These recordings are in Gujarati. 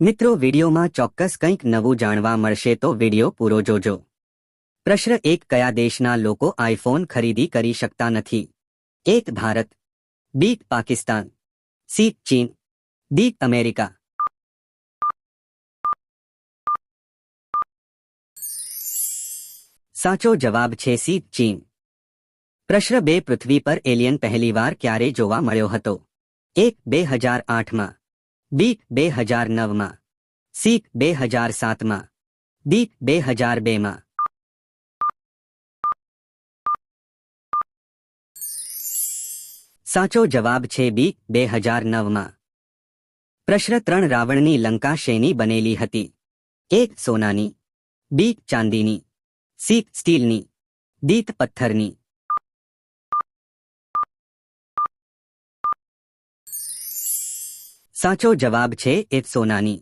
મિત્રો, વિડીયોમાં ચોક્કસ કંઈક નવું જાણવા મળશે તો વીડિયો પૂરો જોજો. પ્રશ્ન એક, કયા દેશના લોકો આઈફોન ખરીદી કરી શકતા નથી? એક, ભારત. બી પાકિસ્તાન. સી, ચીન. D, America. સાચો જવાબ છે સી, ચીન. પ્રશ્ન બે, પૃથ્વી પર એલિયન પહેલીવાર ક્યારે જોવા મળ્યો હતો? એક, બે હજાર આઠમાં. બી બે હજાર નવમાં. સી બે હજાર સાતમાં. ડી બે હજાર બેમાં. સાચો જવાબ છે બી બે હજાર નવમાં. પ્રશ્ન ત્રણ રાવણની લંકા શેની બનેલી હતી? એક સોનાની. બી ચાંદીની. સી સ્ટીલની. દીત પથ્થરની. સાચો જવાબ છે એ સોનાની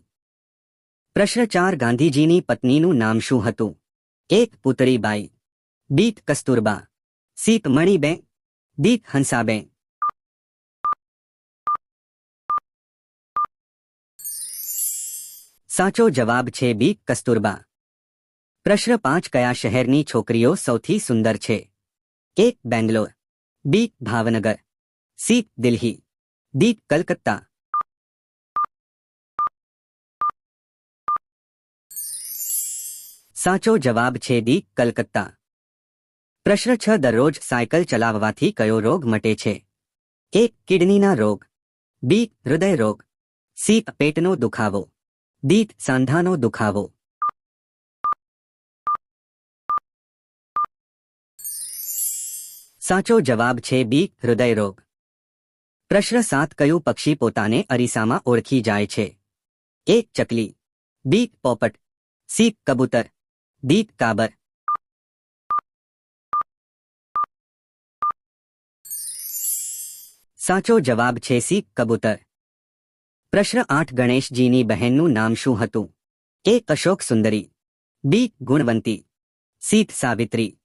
પ્રશ્ન ચાર ગાંધીજીની પત્નીનું નામ શું હતું એક પુતળીબાઈ બીત કસ્તુરબા સીત મણીબેન દીત હંસાબેન સાચો જવાબ છે બી કસ્તુરબા પ્રશ્ન પાંચ કયા શહેરની છોકરીઓ સૌથી સુંદર છે એક Bangalore B Bhavnagar C Delhi D Calcutta સાચો જવાબ છે ડી કલકત્તા પ્રશ્ન છ દરરોજ સાયકલ ચલાવવાથી કયો રોગ મટે છે એક કિડનીના રોગ બી હૃદય રોગ સી પેટનો દુખાવો ડી સાંધાનો દુખાવો સાચો જવાબ છે બી હૃદય રોગ પ્રશ્ન સાત કયું પક્ષી પોતાને અરીસામાં ઓળખી જાય છે એક ચકલી બી પોપટ સી કબૂતર ડી કાબર સાચો જવાબ છે સી, કબૂતર. પ્રશ્ન આઠ, ગણેશજીની બહેનનું નામ શું હતું? A, Ashok Sundari. B, Gunvanti. C Savitri.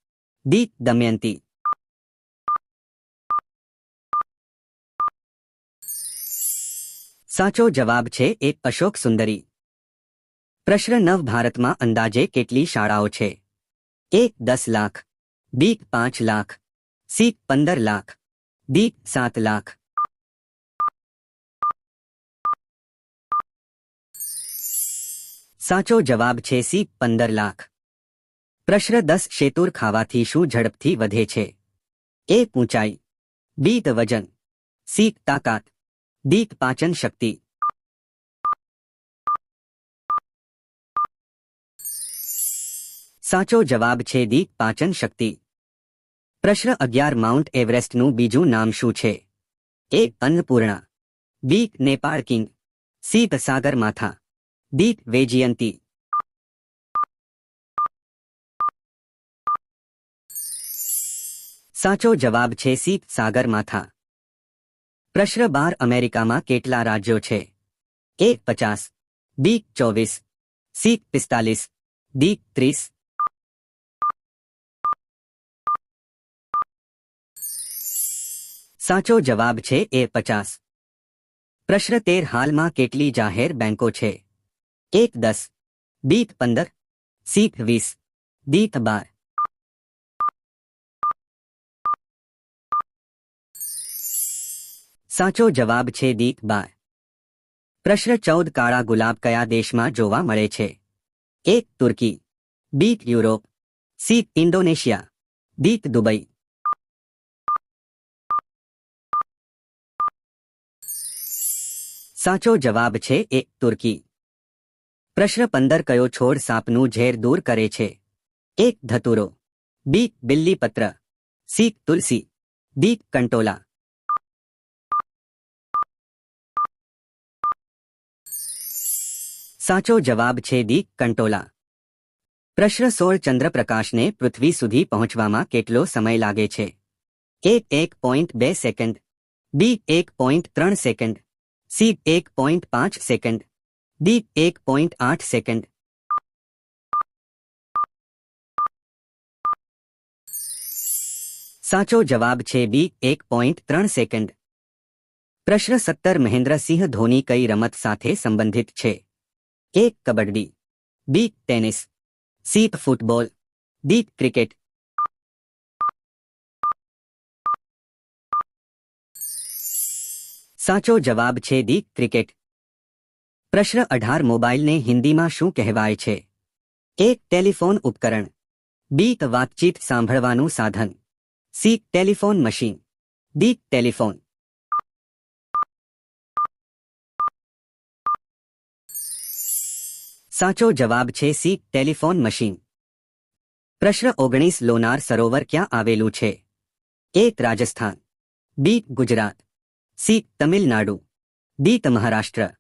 D, Damayanti. સાચો જવાબ છે એ, અશોક સુંદરી. પ્રશ્ન નવ ભારતમાં અંદાજે કેટલી શાળાઓ છે એક દસ લાખ બી પાંચ લાખ સી પંદર લાખ ડી સાત લાખ સાચો જવાબ છે સી પંદર લાખ પ્રશ્ન દસ શેતુર ખાવાથી શું ઝડપથી વધે છે એ ઊંચાઈ બી વજન સી તાકાત ડી પાચન શક્તિ સાચો જવાબ છે દી પાચન શક્તિ પ્રશ્ન અગિયાર માઉન્ટ એવરેસ્ટનું બીજું નામ શું છે A Annapurna B Nepal king C Sagarmatha D Vaijayanti સાચો જવાબ છે સી સાગર માથા પ્રશ્ન બાર અમેરિકામાં કેટલા રાજ્યો છે એ પચાસ બી ચોવીસ સી પિસ્તાલીસ ડી ત્રીસ સાચો જવાબ છે એ પચાસ. પ્રશ્ન તેર હાલમાં કેટલી જાહેર બેંકો છે? એક દસ બીત પંદર સીત વીસ દીત બાર. સાચો જવાબ છે દીત બાર. પ્રશ્ન ચૌદ કાળા ગુલાબ કયા દેશમાં જોવા મળે છે? એક Turkey B Europe C Indonesia D Dubai. સાચો જવાબ છે એ તુર્કી. પ્રશ્ન પંદર કયો છોડ સાપનું ઝેર દૂર કરે છે? એક ધતુરો. બી બિલ્લીપત્ર. સી તુલસી. ડી કંટોલા. સાચો જવાબ છે ડી કંટોલા. પ્રશ્ન સોળ ચંદ્રપ્રકાશને પૃથ્વી સુધી પહોંચવામાં કેટલો સમય લાગે છે? એક એક પોઈન્ટ બે સેકન્ડ બી એક પોઈન્ટ ત્રણ સેકન્ડ સી એક પોઈન્ટ પાંચ સેકન્ડ ડી એક પોઈન્ટ આઠ સેકન્ડ સાચો જવાબ છે બી એક પોઈન્ટ ત્રણ સેકન્ડ પ્રશ્ન સત્તર મહેન્દ્રસિંહ ધોની કઈ રમત સાથે સંબંધિત છે A kabaddi B tennis C football D cricket સાચો જવાબ છે ડી ક્રિકેટ પ્રશ્ન અઢાર મોબાઈલને હિન્દીમાં શું કહેવાય છે એ ટેલિફોન ઉપકરણ બી વાતચીત સાંભળવાનું સાધન C telephone machine D telephone સાચો જવાબ છે સી ટેલિફોન મશીન પ્રશ્ન ઓગણીસ લોનાર સરોવર ક્યાં આવેલું છે A Rajasthan B Gujarat C, Tamil Nadu. D Maharashtra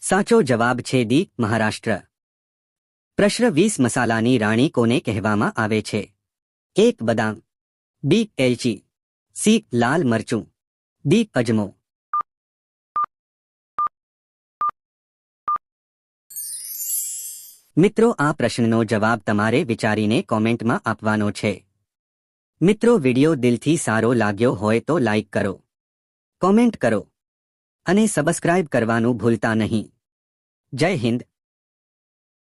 સાચો જવાબ છે ડી, મહારાષ્ટ્ર. પ્રશ્ન વીસ મસાલાની રાણી કોને કહેવામાં આવે છે? એક, બદામ. બી, એલચી. સી, લાલ મરચું. ડી, અજમો. મિત્રો, આ પ્રશ્નનો જવાબ તમારે વિચારીને કોમેન્ટમાં આપવાનો છે. મિત્રો, વિડિયો દિલથી સારો લાગ્યો હોય તો લાઇક કરો, કોમેન્ટ કરો અને સબસ્ક્રાઇબ કરવાનું ભૂલતા નહીં. જય હિન્દ.